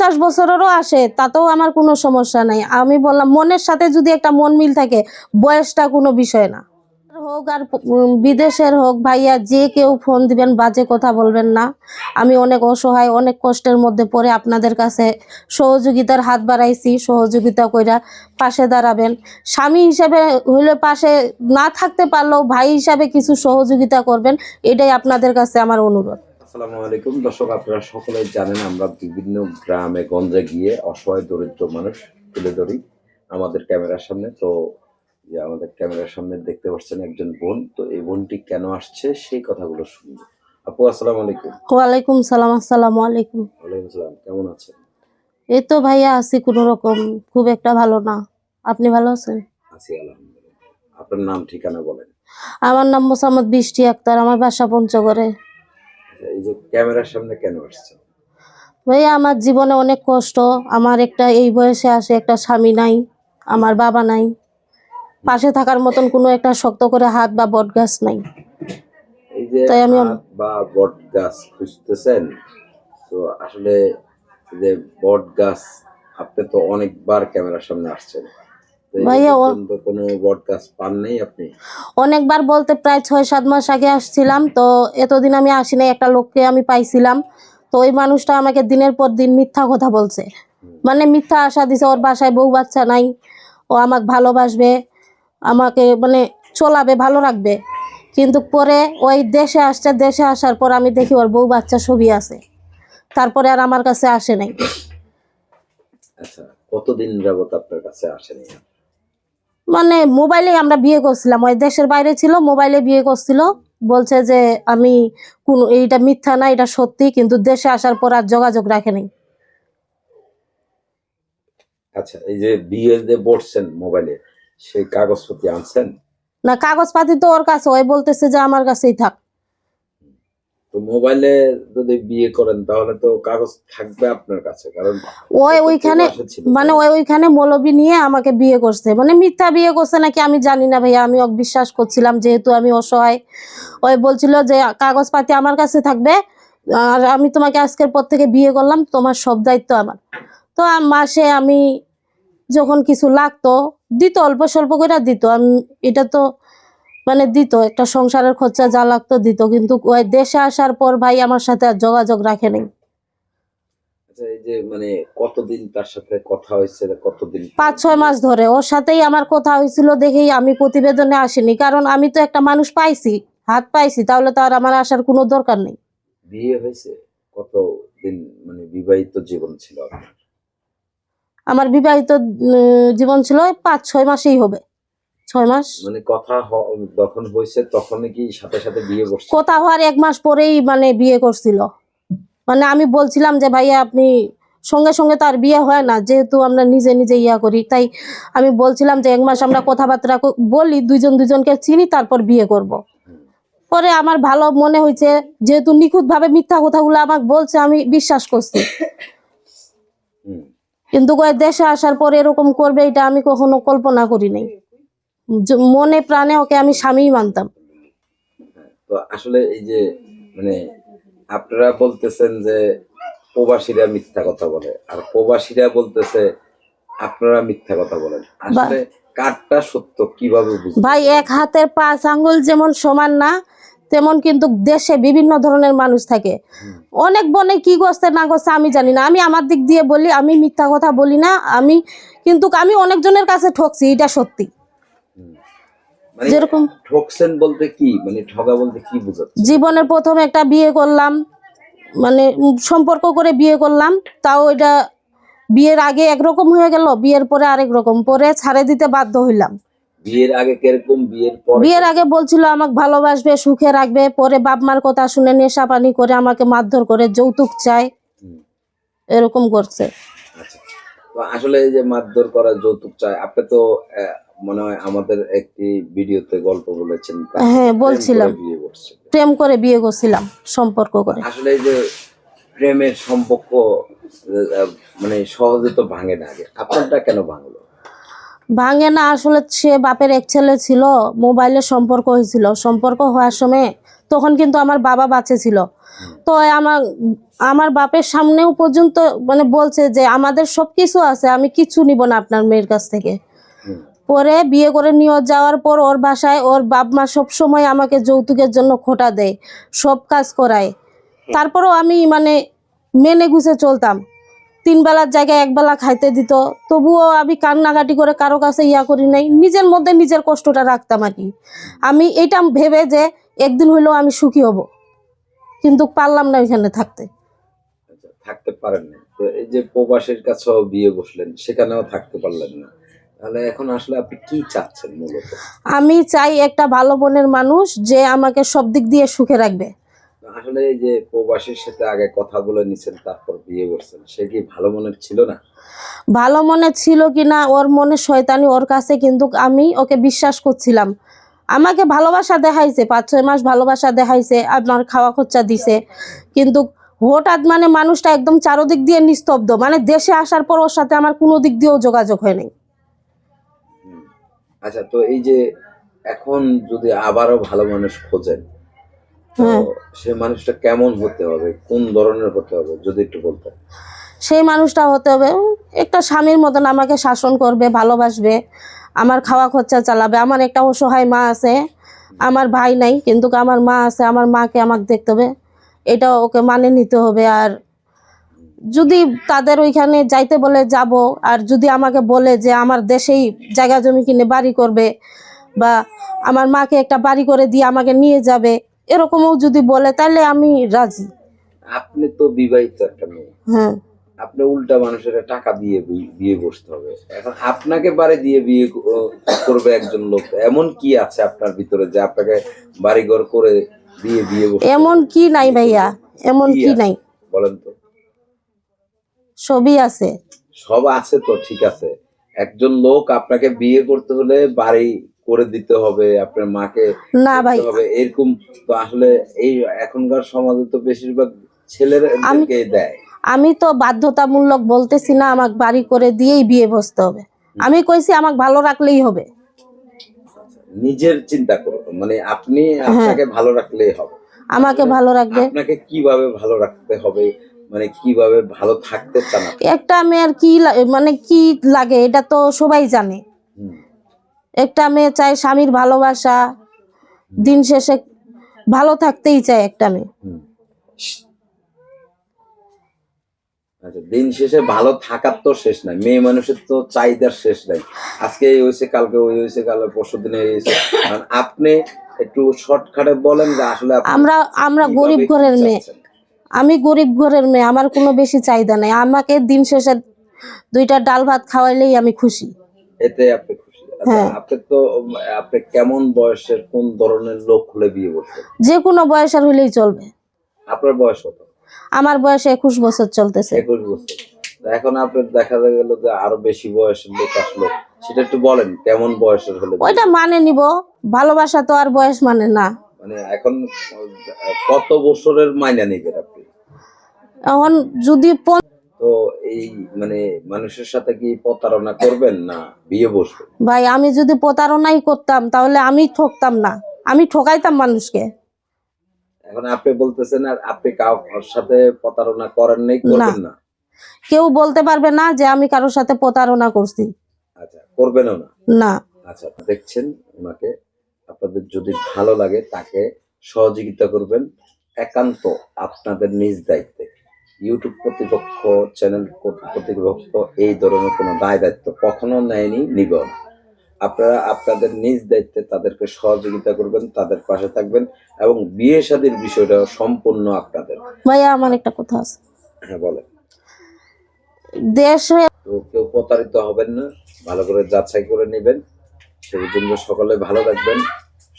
পঞ্চাশ বছরেরও আসে, তাতেও আমার কোনো সমস্যা নাই। আমি বললাম, মনের সাথে যদি একটা মন মিল থাকে, বয়সটা কোনো বিষয় না। হোক আর বিদেশের হোক, ভাইয়া যে কেউ ফোন দিবেন, বাজে কথা বলবেন না। আমি অনেক অসহায়, অনেক কষ্টের মধ্যে পড়ে আপনাদের কাছে সহযোগিতার হাত বাড়াইছি, সহযোগিতা কইরা পাশে দাঁড়াবেন। স্বামী হিসাবে হইলে পাশে না থাকতে পারলেও ভাই হিসাবে কিছু সহযোগিতা করবেন, এটাই আপনাদের কাছে আমার অনুরোধ। আসসালামু আলাইকুম। দর্শক আপনারা সকলে জানেন আমরা বিভিন্ন গ্রামে গঞ্জে গিয়ে অসহায় দরিদ্র মানুষ তুলে ধরি আমাদের ক্যামেরার সামনে। তো যে আমাদের ক্যামেরার সামনে দেখতে পাচ্ছেন একজন বোন। তো এই বোনটি কেন আসছে? সেই কথাগুলো শুনব। আপু আসসালামু আলাইকুম। ওয়ালাইকুম সালাম আসসালামু আলাইকুম। ওয়ালাইকুম আসসালাম কেমন আছেন? এই তো ভাইয়া আছি কোনো রকম খুব একটা ভালো না। আপনি ভালো আছেন? আছি আলহামদুলিল্লাহ। আপনার নাম ঠিকানা বলেন। আমার নাম মোসাম্মদ বৃষ্টি আক্তার আমার বাসা পঞ্চগড়ে। এই যে ক্যামেরার সামনে কেন আসছেন? ভাইয়া আমার জীবনে অনেক কষ্ট। আমার একটা এই বয়সে আসে একটা স্বামী নাই আমার বাবা নাই। পাশে থাকার মতন কোনো একটা শক্ত করে হাত বা বট গাছ নাই। এই যে তাই আমি- হাত বা বট গাছ খুঁজতেছেন তো আসলে যে বট গাছ আপনি তো অনেকবার ক্যামেরার সামনে আসছেন। ভাইয়া, ও- কোনো বট পান নাই আপনি? অনেকবার বলতে প্রায় ছয় সাত মাস আগে আসছিলাম তো এতদিন আমি আসি নাই একটা লোককে আমি পাইছিলাম। তো ওই মানুষটা আমাকে দিনের পর দিন মিথ্যা কথা বলছে। মানে মিথ্যা আশা দিছে ওর বাসায় বউ বাচ্চা নাই ও আমাকে ভালোবাসবে আমাকে মানে চলাবে ভালো রাখবে। কিন্তু পরে ওই দেশে আসছে দেশে আসার পর আমি দেখি ওর বউ বাচ্চা ছবি আছে। তারপরে আর আমার কাছে আসে নাই। আচ্ছা কতদিন যাবত আপনার কাছে আসেনি মানে মোবাইলে আমরা বিয়ে করছিলাম। ওই দেশের বাইরে ছিল মোবাইলে বিয়ে করছিল। বলছে যে আমি কোন এইটা মিথ্যা না এটা সত্যি কিন্তু দেশে আসার পর আর যোগাযোগ রাখেনি আচ্ছা এই যে বিয়ে যে বসছেন মোবাইলে সেই কাগজপত্র আনছেন? না কাগজপাতি তো ওর কাছে ওই বলতেছে যে আমার কাছেই থাক। তো মোবাইলে যদি বিয়ে করেন তাহলে তো কাগজ থাকবে আপনার কাছে কারণ ওই ওইখানে মানে ওই ওইখানে মৌলবি নিয়ে আমাকে বিয়ে করছে। মানে মিথ্যা বিয়ে করছে নাকি আমি জানি না ভাইয়া আমি ওকে বিশ্বাস করছিলাম যেহেতু আমি অসহায়। ওই বলছিল যে কাগজপাতি আমার কাছে থাকবে আর আমি তোমাকে আজকের পর থেকে বিয়ে করলাম তোমার সব দায়িত্ব আমার। তো মাসে আমি যখন কিছু লাগতো দিত অল্প স্বল্প করে দিত। আমি এটা তো মানে দিত একটা সংসারের খরচা যা লাগতো দিত কিন্তু ওই দেশে আসার পর ভাই আমার সাথে আর যোগাযোগ রাখে নাই। আচ্ছা যে মানে কতদিন তার সাথে কথা হয়েছে কতদিন? পাঁচ ছয় মাস ধরে। ওর সাথেই আমার কথা হয়েছিল দেখেই আমি প্রতিবেদনে আসিনি কারণ আমি তো একটা মানুষ পাইছি হাত পাইছি তাহলে তো আর আমার আসার কোনো দরকার নেই। বিয়ে হয়েছে? মানে বিবাহিত জীবন ছিল আমার বিবাহিত জীবন ছিল পাঁচ ছয় মাসেই হবে। ছয় মাস? মানে কথা যখন হয়েছে তখনই কি সাথে সাথে বিয়ে বসছে? কথা হওয়ার এক মাস পরেই মানে বিয়ে করছিল। মানে আমি বলছিলাম যে ভাইয়া আপনি সঙ্গে সঙ্গে তো আর বিয়ে হয় না যেহেতু আমরা নিজে নিজে ইয়া করি। তাই আমি বলছিলাম যে এক মাস আমরা কথাবার্তা বলি দুজন দুজনকে চিনি তারপর বিয়ে করব। পরে আমার ভালো মনে হয়েছে যেহেতু নিখুঁতভাবে মিথ্যা কথাগুলো আমাকে বলছে আমি বিশ্বাস করছি। কিন্তু দেশে আসার পর এরকম করবে এটা আমি কখনো কল্পনা করি নাই। মনে প্রাণে ওকে আমি স্বামীই মানতাম। তো আসলে এই যে মানে আপনারা বলতেছেন যে প্রবাসীরা মিথ্যা কথা বলে আর প্রবাসীরা বলতেছে আপনারা মিথ্যা কথা বলেন। আসলে কারটা সত্য কীভাবে ভাই এক হাতের পাঁচ আঙ্গুল যেমন সমান না তেমন কিন্তু দেশে বিভিন্ন ধরনের মানুষ থাকে। অনেক বনে কি করছে না করছে আমি জানি না। আমি আমার দিক দিয়ে বলি আমি মিথ্যা কথা বলি না। আমি কিন্তু আমি অনেকজনের কাছে ঠকছি এটা সত্যি। যেরকম ঠকছেন বলতে কি? মানে ঠগা বলতে কি বোঝাচ্ছে জীবনের প্রথম একটা বিয়ে করলাম মানে সম্পর্ক করে বিয়ে করলাম তাও এটা বিয়ের আগে একরকম হয়ে গেল বিয়ের পরে আরেক রকম পরে ছাড়ে দিতে বাধ্য হইলাম। বিয়ের আগে কীরকম বিয়ের পর? বিয়ের আগে বলছিল আমাকে ভালোবাসবে সুখে রাখবে পরে বাপ মার কথা শুনে নেশা পানি করে আমাকে মারধর করে যৌতুক চায়। এরকম করছে। আচ্ছা। তো আসলে এই যে মারধর করা যৌতুক চায় আপনি তো মনে হয় আমাদের একটি ভিডিওতে গল্প বলেছেন হ্যাঁ, বলছিলাম। প্রেম করে বিয়ে করছিলাম সম্পর্ক করে। আসলে এই যে প্রেমের সম্পর্ক মানে সহজে তো ভাঙে না আগে। আপনারটা কেন ভাঙলো? ভাঙে না আসলে সে বাপের এক ছেলে ছিল মোবাইলে সম্পর্ক হয়েছিল। সম্পর্ক হওয়ার সময় তখন কিন্তু আমার বাবা বাঁচে ছিল। তো আমার আমার বাপের সামনেও পর্যন্ত মানে বলছে যে আমাদের সব কিছু আছে আমি কিছু নিব না আপনার মেয়ের কাছ থেকে। পরে বিয়ে করে নিয়ে যাওয়ার পর ওর বাসায় ওর বাপ মা সবসময় আমাকে যৌতুকের জন্য খোটা দেয় সব কাজ করায়। তারপরেও আমি মানে মেনে গুছে চলতাম। তিন বেলার জায়গায় এক বেলা খাইতে দিত তবুও আমি কান্নাকাটি করে কারও কাছে ইয়া করি নাই নিজের মধ্যে নিজের কষ্টটা রাখতাম আর কি। আমি এটা ভেবে যে একদিন হইলেও আমি সুখী হব কিন্তু পারলাম না ওইখানে থাকতে। আচ্ছা, থাকতে পারেন না তো এই যে প্রবাসের কাছেও বিয়ে বসলেন সেখানেও থাকতে পারলেন না। তাহলে এখন আসলে আপনি কি চাচ্ছেন মূলত? আমি চাই একটা ভালো মনের মানুষ যে আমাকে সব দিক দিয়ে সুখে রাখবে। আসলে এই যে প্রবাসীর সাথে আগে কথা বলে নিছেন তারপর বিয়ে করছেন সে কি ভালো মনের ছিল না? ভালো মনে ছিল কি না ওর মনে শয়তানি ওর কাছে কিন্তু আমি ওকে বিশ্বাস করছিলাম। আমাকে ভালোবাসা দেখাইছে পাঁচ ছয় মাস ভালোবাসা দেখাইছে আপনার খাওয়া খরচা দিছে। কিন্তু হঠাৎ মানে মানুষটা একদম চারোদিক দিয়ে নিস্তব্ধ মানে দেশে আসার পর ওর সাথে আমার কোনো দিক দিয়েও যোগাযোগ হয় নাই। হুম। আচ্ছা তো এই যে এখন যদি আবারও ভালো মানুষ খোঁজেন তো হ্যাঁ। সে মানুষটা কেমন হতে হবে? কোন ধরনের হতে হবে? যদি একটু বলতেন। সেই মানুষটা হতে হবে একটা স্বামীর মতন আমাকে শাসন করবে ভালোবাসবে আমার খাওয়া খরচা চালাবে আমার একটা অসহায় মা আছে আমার ভাই নাই কিন্তু আমার মা আছে আমার মাকে আমাকে দেখতে হবে এটা ওকে মানে নিতে হবে আর যদি তাদের ওইখানে যাইতে বলে যাব আর যদি আমাকে বলে যে আমার দেশেই জায়গা জমি কিনে বাড়ি করবে বা আমার মাকে একটা বাড়ি করে দিয়ে আমাকে নিয়ে যাবে এরকমও যদি বলে তাহলে আমি রাজি। আপনি তো বিবাহিত একটা মেয়ে। হ্যাঁ। আপনি উল্টা মানুষের টাকা দিয়ে বিয়ে বসতে হবে। এখন আপনাকে বাড়ি দিয়ে বিয়ে করবে একজন লোক এমন কি আছে আপনার ভিতরে যে আপনাকে বাড়িঘর করে দিয়ে বিয়ে এমন কি নাই ভাইয়া এমন কি কি নাই। বলেন তো। সবই আছে। সব আছে তো ঠিক আছে। একজন লোক আপনাকে বিয়ে করতে হলে বাড়ি করে দিতে হবে আপনার মাকে না ভাই। হবে এরকম তো আসলে এই এখনকার সমাজে তো বেশিরভাগ ছেলেদেরকে দেয়। আমি তো বাধ্যতামূলক বলতেছি না আমাকে বাড়ি করে দিয়েই বিয়ে বসতে হবে। আমি কইছি আমাকে ভালো রাখলেই হবে। নিজের চিন্তা করো মানে আপনি হ্যাঁ। আপনাকে ভালো রাখলেই হবে। আমাকে ভালো রাখবে। আপনাকে কীভাবে ভালো রাখতে হবে মানে কীভাবে ভালো থাকতে চান? একটা মেয়ের কি মানে কি লাগে এটা তো সবাই জানে। একটা মেয়ে চায় স্বামীর ভালোবাসা দিন শেষে ভালো থাকতেই চায় একটা মেয়ে। আচ্ছা দিন শেষে ভালো থাকার তো শেষ নাই মেয়ে মানুষের তো চাহিদার শেষ নাই। আজকে এই হয়েছে কালকে ওই হয়েছে কাল পরশু দিনে হয়েছে। আপনি একটু শর্টকাটে বলেন যে আসলে আমরা আমরা গরিব ঘরের মেয়ে? আমি গরিব ঘরের মেয়ে আমার কোনো বেশি চাহিদা নাই। আমাকে দিন শেষে দুইটা ডাল ভাত খাওয়াইলেই আমি খুশি। এতে আপনি খুশি। আচ্ছা, হ্যাঁ। আপনি তো আপনি কেমন বয়সের কোন ধরনের লোক হলে বিয়ে করছেন? যে কোনো বয়সের হইলেই চলবে। আপনার বয়স কত? আমার বয়স একুশ বছর চলতেছে। একুশ বছর। এখন আপনার দেখা গেল যে আরও বেশি বয়সের লোক আসলো। সেটা একটু বলেন কেমন বয়সের হলে ওইটা মানে নিব। ভালোবাসা তো আর বয়স মানে না। মানে এখন কত বছরের মাইনা নেবেন আপনি? এখন যদি তো এই মানে মানুষের সাথে কি প্রতারণা করবেন না বিয়ে বসবেন ভাই আমি যদি প্রতারণাই করতাম তাহলে আমি ঠকতাম না। আমি ঠকাইতাম মানুষকে। এখন আপনি বলতেছেন আর আপনি কারোর সাথে প্রতারণা করেন নাই করবেন না? কেউ বলতে পারবে না যে আমি কারোর সাথে প্রতারণা করছি। আচ্ছা করবেনও না? না। আচ্ছা দেখছেন ওনাকে। আপনাদের যদি ভালো লাগে তাকে সহযোগিতা করবেন একান্ত আপনাদের নিজ দায়িত্বে। ইউটিউব কর্তৃপক্ষ চ্যানেল কর্তৃপক্ষ এই ধরনের কোনো দায় দায়িত্ব কখনো নেয়নি নিবেও না। আপনারা আপনাদের নিজ দায়িত্বে তাদেরকে সহযোগিতা করবেন তাদের পাশে থাকবেন এবং বিয়ে শাদীর বিষয়টা সম্পূর্ণ আপনাদের। ভাইয়া আমার একটা কথা আছে। হ্যাঁ বলেন। দেশে তো কেউ প্রতারিত হবেন না ভালো করে যাচাই করে নেবেন। সেই জন্য সকলে ভালো থাকবেন।